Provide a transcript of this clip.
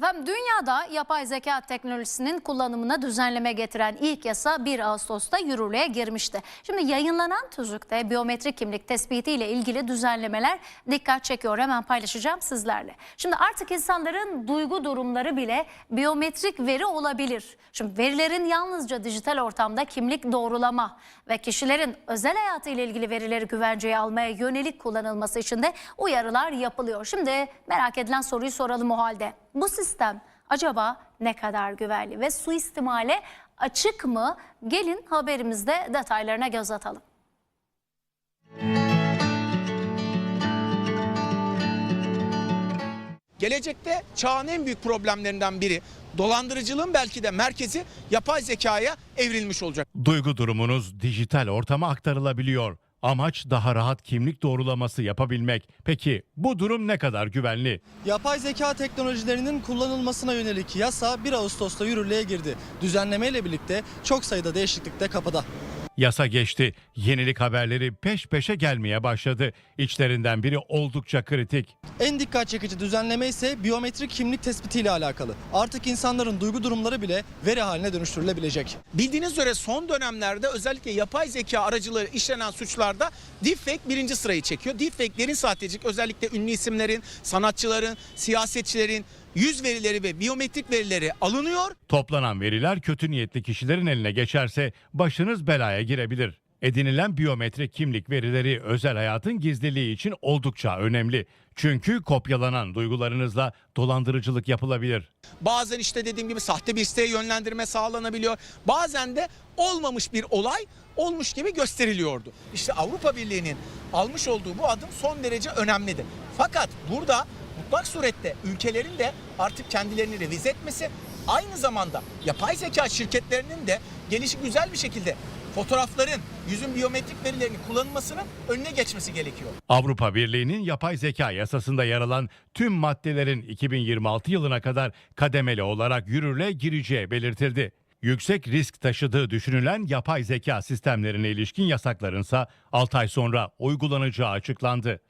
Efendim dünyada yapay zeka teknolojisinin kullanımına düzenleme getiren ilk yasa 1 Ağustos'ta yürürlüğe girmişti. Şimdi yayınlanan tüzükte biyometrik kimlik tespiti ile ilgili düzenlemeler dikkat çekiyor. Hemen paylaşacağım sizlerle. Şimdi artık insanların duygu durumları bile biyometrik veri olabilir. Şimdi verilerin yalnızca dijital ortamda kimlik doğrulama ve kişilerin özel hayatı ile ilgili verileri güvenceye almaya yönelik kullanılması için de uyarılar yapılıyor. Şimdi merak edilen soruyu soralım o halde. Bu sistem acaba ne kadar güvenli ve suistimale açık mı? Gelin haberimizde detaylarına göz atalım. Gelecekte çağın en büyük problemlerinden biri dolandırıcılığın belki de merkezi yapay zekaya evrilmiş olacak. Duygu durumunuz dijital ortama aktarılabiliyor. Amaç daha rahat kimlik doğrulaması yapabilmek. Peki bu durum ne kadar güvenli? Yapay zeka teknolojilerinin kullanılmasına yönelik yasa 1 Ağustos'ta yürürlüğe girdi. Düzenlemeyle birlikte çok sayıda değişiklik de kapıda. Yasa geçti. Yenilik haberleri peş peşe gelmeye başladı. İçlerinden biri oldukça kritik. En dikkat çekici düzenleme ise biyometrik kimlik tespitiyle alakalı. Artık insanların duygu durumları bile veri haline dönüştürülebilecek. Bildiğiniz üzere son dönemlerde özellikle yapay zeka aracılığı işlenen suçlarda deepfake birinci sırayı çekiyor. Deepfake'lerin sahtecilik özellikle ünlü isimlerin, sanatçıların, siyasetçilerin yüz verileri ve biyometrik verileri alınıyor. Toplanan veriler kötü niyetli kişilerin eline geçerse başınız belaya girebilir. Edinilen biyometrik kimlik verileri özel hayatın gizliliği için oldukça önemli. Çünkü kopyalanan duygularınızla dolandırıcılık yapılabilir. Bazen işte dediğim gibi sahte bir siteye yönlendirme sağlanabiliyor. Bazen de olmamış bir olay olmuş gibi gösteriliyordu. İşte Avrupa Birliği'nin almış olduğu bu adım son derece önemlidir. Fakat burada mutlak surette ülkelerin de artık kendilerini revize etmesi aynı zamanda yapay zeka şirketlerinin de gelişi güzel bir şekilde fotoğrafların, yüzün biyometrik verilerinin kullanılmasının önüne geçmesi gerekiyor. Avrupa Birliği'nin yapay zeka yasasında yer alan tüm maddelerin 2026 yılına kadar kademeli olarak yürürlüğe gireceği belirtildi. Yüksek risk taşıdığı düşünülen yapay zeka sistemlerine ilişkin yasaklarınsa 6 ay sonra uygulanacağı açıklandı.